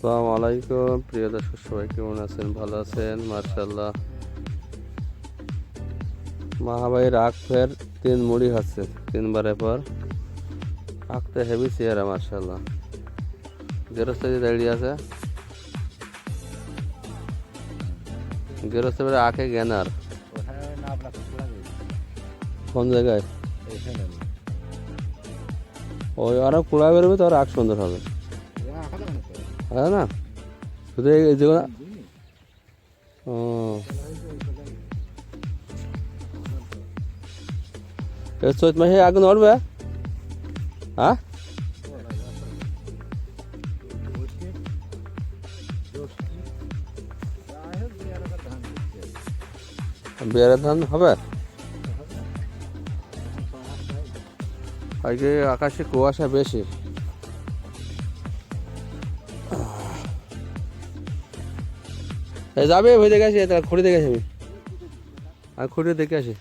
আসসালামু আলাইকুম। প্রিয় দর্শক সবাই কেমন আছেন? ভালো আছেন? মার্শাল্লাহ মাহাবাই রাগ ফের তিন মুড়ি খাচ্ছে তিনবারের পর। আঁকতে হেভি চেয়ারা মার্শাল্লাহ গেরস্তে যে দাঁড়িয়ে আছে। গেরস্তে আঁকে জ্ঞানার কুকুরা কোন জায়গায়? ওই আরও কুড়া বেরোবে তো আর আঁক সুন্দর হবে। হ্যাঁ না? শুধু যেগুলো ও। চৈত মাসে আগুন উঠবে হ্যাঁ বিয়ারের ধান হবে? আজকে আকাশে কুয়াশা বেশি। যাবে ওই দেখে আসি তাহলে খুঁড়ে দেখে আসি আর খুঁড়ে দেখে আসি